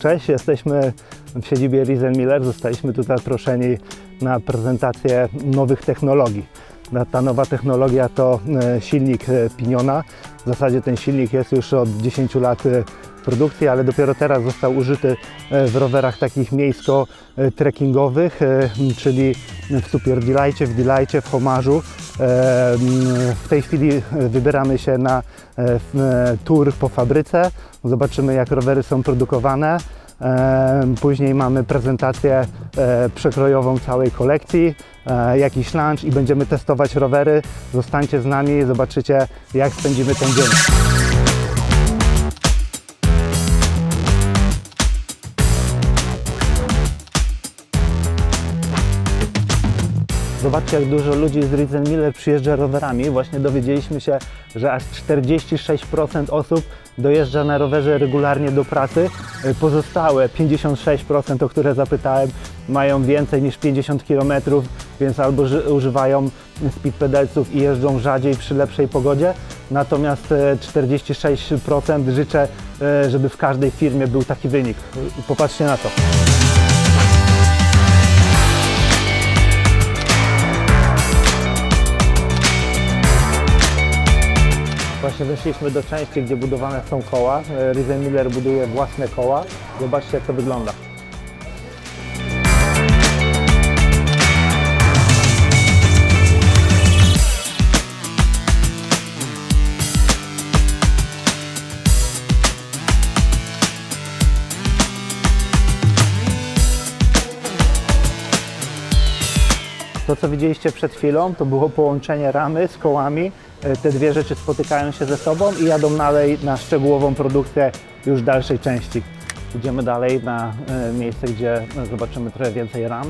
Cześć, jesteśmy w siedzibie Riesen Miller. Zostaliśmy tutaj zaproszeni na prezentację nowych technologii. Ta nowa technologia to e, silnik e, Piniona. W zasadzie ten silnik jest już od 10 lat e, w produkcji, ale dopiero teraz został użyty w rowerach takich miejsko-trekkingowych, czyli w Super Delightie, w Delightie, w Homarzu. W tej chwili wybieramy się na tour po fabryce. Zobaczymy jak rowery są produkowane. Później mamy prezentację e, przekrojową całej kolekcji, e, jakiś lunch i będziemy testować rowery. Zostańcie z nami, zobaczycie jak spędzimy ten dzień. Zobaczcie, jak dużo ludzi z Ridzen Miller przyjeżdża rowerami. Właśnie dowiedzieliśmy się, że aż 46% osób dojeżdża na rowerze regularnie do pracy. Y, Pozostałe 56%, o które zapytałem, mają więcej niż 50 km, więc albo ży- używają speed pedalsów i jeżdżą rzadziej przy lepszej pogodzie. Natomiast e, 46% życzę, e, żeby w każdej firmie był taki wynik. Popatrzcie na to. Właśnie weszliśmy do części, gdzie budowane są koła. E, Riesen Miller buduje własne koła. Zobaczcie, jak to wygląda. To, co widzieliście przed chwilą, to było połączenie ramy z kołami. E, Te dwie rzeczy spotykają się ze sobą i jadą dalej na szczegółową produkcję już dalszej części. Idziemy dalej na e, miejsce, gdzie e, zobaczymy trochę więcej ram.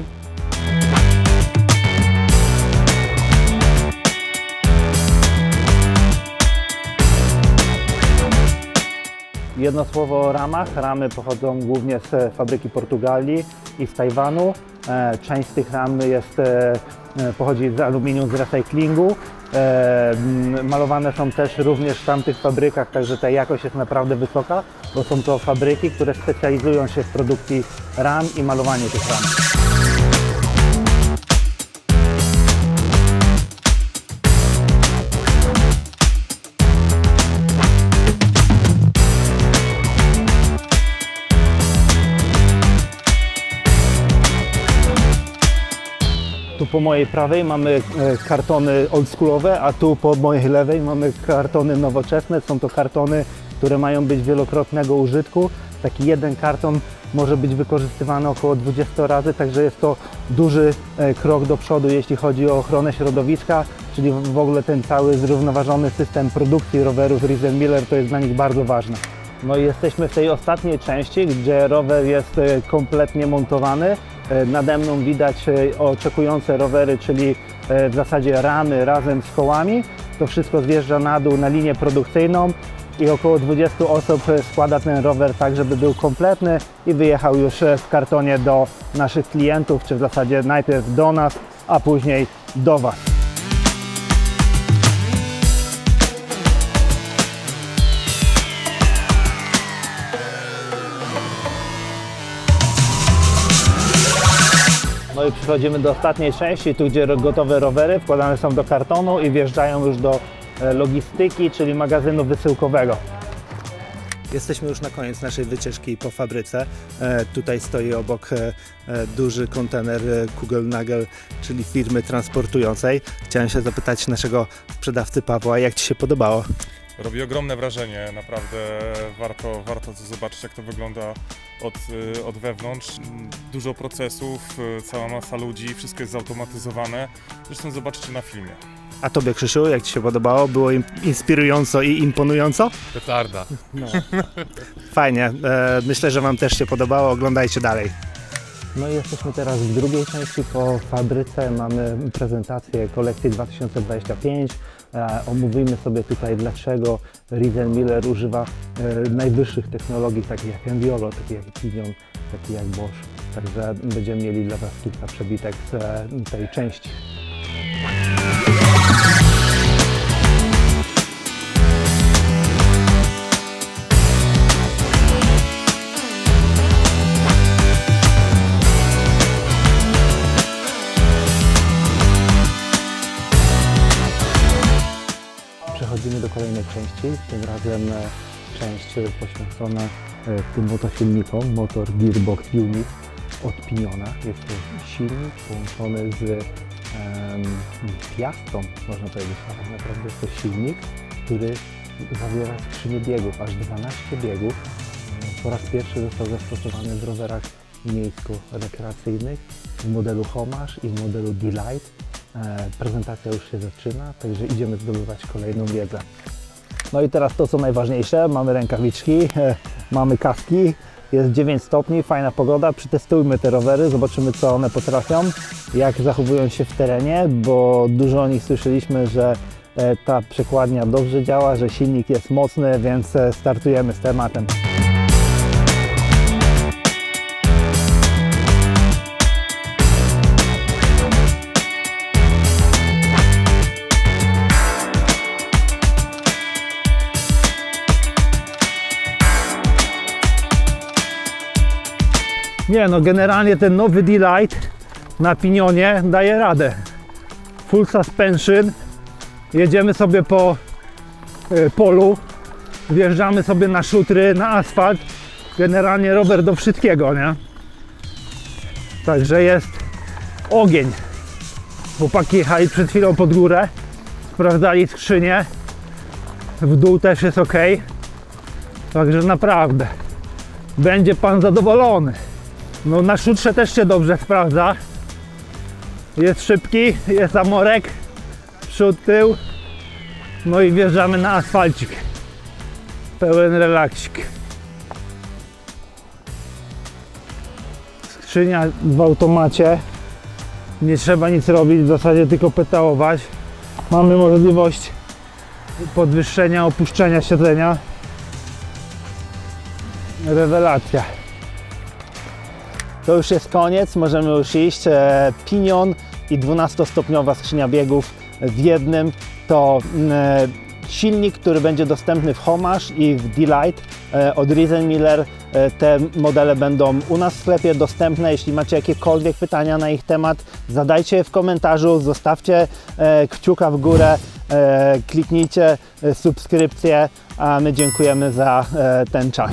Jedno słowo o ramach. Ramy pochodzą głównie z fabryki Portugalii i z Tajwanu. E, Część z tych ram jest, e, e, pochodzi z aluminium z recyklingu. Malowane są też również w tamtych fabrykach, także ta jakość jest naprawdę wysoka, bo są to fabryki, które specjalizują się w produkcji ram i malowaniu tych ram. Tu po mojej prawej mamy e, kartony oldschoolowe, a tu po mojej lewej mamy kartony nowoczesne. Są to kartony, które mają być wielokrotnego użytku. Taki jeden karton może być wykorzystywany około 20 razy, także jest to duży e, krok do przodu, jeśli chodzi o ochronę środowiska, czyli w ogóle ten cały zrównoważony system produkcji rowerów Riesen Miller to jest dla nich bardzo ważne. No i jesteśmy w tej ostatniej części, gdzie rower jest e, kompletnie montowany. E, Nade mną widać e, oczekujące rowery, czyli e, w zasadzie ramy razem z kołami. To wszystko zjeżdża na dół na linię produkcyjną i około 20 osób składa ten rower tak, żeby był kompletny i wyjechał już w kartonie do naszych klientów, czy w zasadzie najpierw do nas, a później do Was. No i przechodzimy do ostatniej części, tu gdzie gotowe rowery wkładane są do kartonu i wjeżdżają już do e, logistyki, czyli magazynu wysyłkowego. Jesteśmy już na koniec naszej wycieczki po fabryce. E, tutaj stoi obok e, e, duży kontener e, Kugelnagel, czyli firmy transportującej. Chciałem się zapytać naszego sprzedawcy Pawła, jak Ci się podobało? Robi ogromne wrażenie, naprawdę warto, warto to zobaczyć jak to wygląda od, y, od wewnątrz. Dużo procesów, y, cała masa ludzi, wszystko jest zautomatyzowane. Zresztą zobaczycie na filmie. A Tobie Krzysiu, jak Ci się podobało? Było im- inspirująco i imponująco? Petarda. Fajnie, e, myślę, że Wam też się podobało, oglądajcie dalej. No i jesteśmy teraz w drugiej części po fabryce, mamy prezentację kolekcji 2025. Omówimy sobie tutaj dlaczego Riesen Miller używa e, najwyższych technologii takich jak Enviolo, takich jak Pinion, takich jak Bosch. Także będziemy mieli dla Was kilka przebitek z e, tej części. Razem część poświęcona e, tym motosilnikom, motor Gearbox Unit od Piniona. Jest to silnik połączony z em, Piastą, można powiedzieć, tak naprawdę jest to silnik, który zawiera skrzynię biegów, aż 12 biegów. Po raz pierwszy został zastosowany w rowerach miejsko-rekreacyjnych w modelu Homage i w modelu Delight. E, Prezentacja już się zaczyna, także idziemy zdobywać kolejną wiedzę. No i teraz to, co najważniejsze, mamy rękawiczki, e, mamy kaski, jest 9 stopni, fajna pogoda, przetestujmy te rowery, zobaczymy co one potrafią, jak zachowują się w terenie, bo dużo o nich słyszeliśmy, że e, ta przekładnia dobrze działa, że silnik jest mocny, więc e, startujemy z tematem. Nie no, generalnie ten nowy D-Light na pinionie daje radę. Full suspension, jedziemy sobie po y, polu, wjeżdżamy sobie na szutry, na asfalt. Generalnie rower do wszystkiego, nie? Także jest ogień. Chłopaki jechali przed chwilą pod górę, sprawdzali skrzynię. W dół też jest ok. Także naprawdę będzie pan zadowolony. No na szutrze też się dobrze sprawdza. Jest szybki, jest amorek, przód, tył. No i wjeżdżamy na asfalcik. Pełen relaksik. Skrzynia w automacie. Nie trzeba nic robić, w zasadzie tylko pedałować. Mamy możliwość podwyższenia, opuszczenia siedzenia. Rewelacja. To już jest koniec, możemy już iść. E, Pinion i 12-stopniowa skrzynia biegów w jednym to mm, e, silnik, który będzie dostępny w Homage i w Delight e, od Riesenmiller. E, Te modele będą u nas w sklepie dostępne. Jeśli macie jakiekolwiek pytania na ich temat, zadajcie je w komentarzu, zostawcie kciuka w górę, kliknijcie subskrypcję, a my dziękujemy za ten czas.